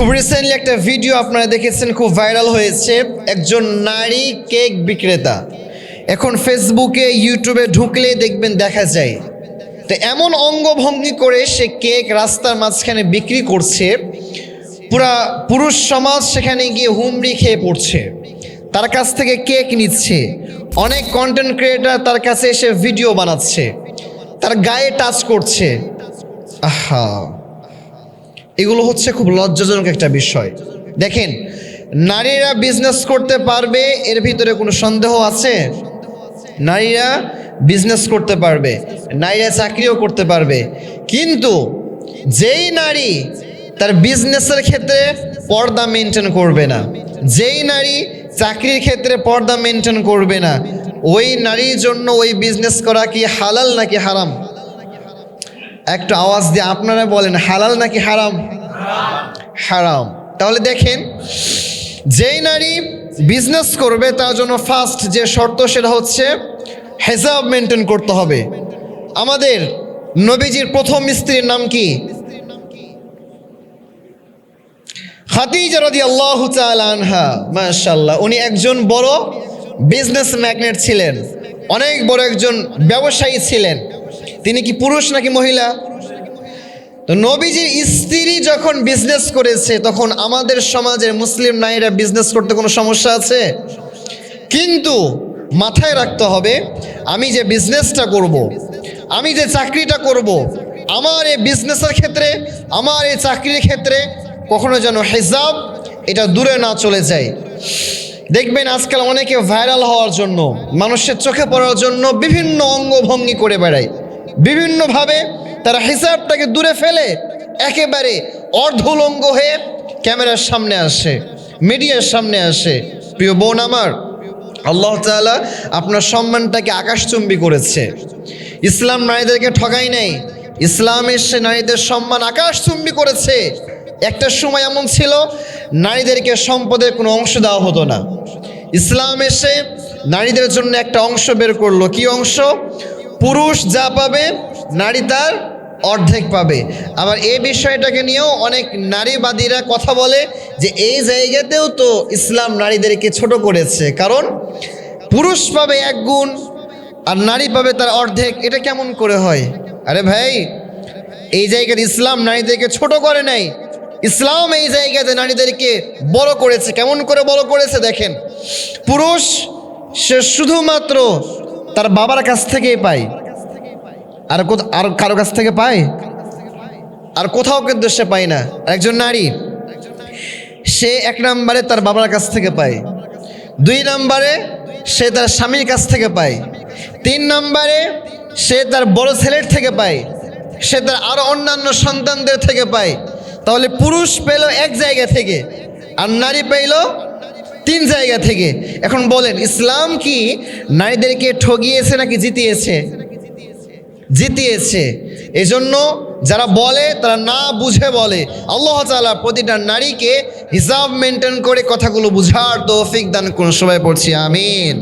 খুব রিসেন্টলি একটা ভিডিও আপনারা দেখেছেন, খুব ভাইরাল হয়েছে। একজন নারী কেক বিক্রেতা। এখন ফেসবুকে ইউটিউবে ঢুকলে দেখবেন দেখা যায়। তো এমন অঙ্গভঙ্গি করে সে কেক রাস্তার মাঝখানে বিক্রি করছে। পুরা পুরুষ সমাজ সেখানে গিয়ে হুমড়ি খেয়ে পড়ছে। তার কাছ থেকে কেক নিচ্ছে। অনেক কন্টেন্ট ক্রিয়েটার তার কাছে এসে ভিডিও বানাচ্ছে। তার গায়ে টাচ করছে। আহা। এগুলো হচ্ছে খুব লজ্জাজনক একটা বিষয়। দেখেন, নারীরা বিজনেস করতে পারবে, এর ভিতরে কোনো সন্দেহ আছে? নারীরা বিজনেস করতে পারবে, নারীরা চাকরিও করতে পারবে। কিন্তু যেই নারী তার বিজনেসের ক্ষেত্রে পর্দা মেনটেন করবে না, যেই নারী চাকরির ক্ষেত্রে পর্দা মেনটেন করবে না, ওই নারীর জন্য ওই বিজনেস করা কি হালাল নাকি হারাম? একটু আওয়াজ দিয়ে আপনারা বলেন, হালাল নাকি হারাম? হারাম। তাহলে দেখেন, যেই নারী বিজনেস করবে, তার জন্য ফার্স্ট যে শর্ত সেটা হচ্ছে হেজাব মেনটেন করতে হবে। আমাদের নবীজির প্রথম স্ত্রীর নাম কি? খাদিজা রাদি আল্লাহ আনহা মাশাল্লাহ উনি একজন বড় বিজনেস ম্যাগনেট ছিলেন। অনেক বড় একজন ব্যবসায়ী ছিলেন। তিনি কি পুরুষ নাকি মহিলা? তো নবীজির স্ত্রী যখন বিজনেস করেছে, তখন আমাদের সমাজের মুসলিম নারীরা বিজনেস করতে কোনো সমস্যা আছে কিন্তু মাথায় রাখতে হবে, আমি যে বিজনেসটা করব। আমি যে চাকরিটা করব। আমার এই বিজনেসের ক্ষেত্রে, আমার এই চাকরির ক্ষেত্রে কখনো যেন হেজাব এটা দূরে না চলে যায় দেখবেন আজকাল অনেকে ভাইরাল হওয়ার জন্য, মানুষের চোখে পড়ার জন্য বিভিন্ন অঙ্গভঙ্গি করে বেড়ায় বিভিন্নভাবে তারা হিসাবটাকে দূরে ফেলে একেবারে অর্ধলঙ্গ হয়ে ক্যামেরার সামনে আসে, মিডিয়ার সামনে আসে। প্রিয় বোন আমার, আল্লাহ তাআলা আপনার সম্মানটাকে আকাশচুম্বী করেছে। ইসলাম নারীদেরকে ঠগাই নেই, ইসলাম এসে নারীদের সম্মান আকাশচুম্বী করেছে। একটা সময় এমন ছিল, নারীদেরকে সম্পদের কোনো অংশ দেওয়া হতো না। ইসলাম এসে নারীদের জন্য একটা অংশ বের করল। কি অংশ? পুরুষ যা পাবে, নারী তার অর্ধেক পাবে। আবার এই বিষয়টাকে নিয়েও অনেক নারীবাদীরা কথা বলে যে এই জায়গাতেও তো ইসলাম নারীদেরকে ছোট করেছে। কারণ পুরুষ পাবে এক গুণ, আর নারী পাবে তার অর্ধেক। এটা কেমন করে হয়? আরে ভাই, এই জায়গাতে ইসলাম নারীদেরকে ছোট করে নাই। ইসলাম এই জায়গাতে নারীদেরকে বড় করেছে। কেমন করে বড় করেছে দেখেন? পুরুষ সে শুধুমাত্র তার বাবার কাছ থেকেই পায়। আর আর কারও কাছ থেকে পায়? আর কোথাও কিন্তু সে পায় না। একজন নারী। সে এক নম্বরে তার বাবার কাছ থেকে পায়। দুই নম্বরে সে তার স্বামীর কাছ থেকে পায়। তিন নম্বরে সে তার বড় ছেলের থেকে পায়। সে তার আরও অন্যান্য সন্তানদের থেকে পায়। তাহলে পুরুষ পেল এক জায়গা থেকে, আর নারী পেল তিন জায়গা থেকে। এখন বলেন, ইসলাম কি নারীদেরকে ঠগিয়েছে নাকি জিতিয়েছে? জিতিয়েছে। এজন্য যারা বলে, তারা না বুঝে বলে। আল্লাহ তালা প্রতিটা নারীকে হিসাব মেনটেন করে কথাগুলো বুঝার তৌফিক দান কোন সবাই পড়ছি, আমিন।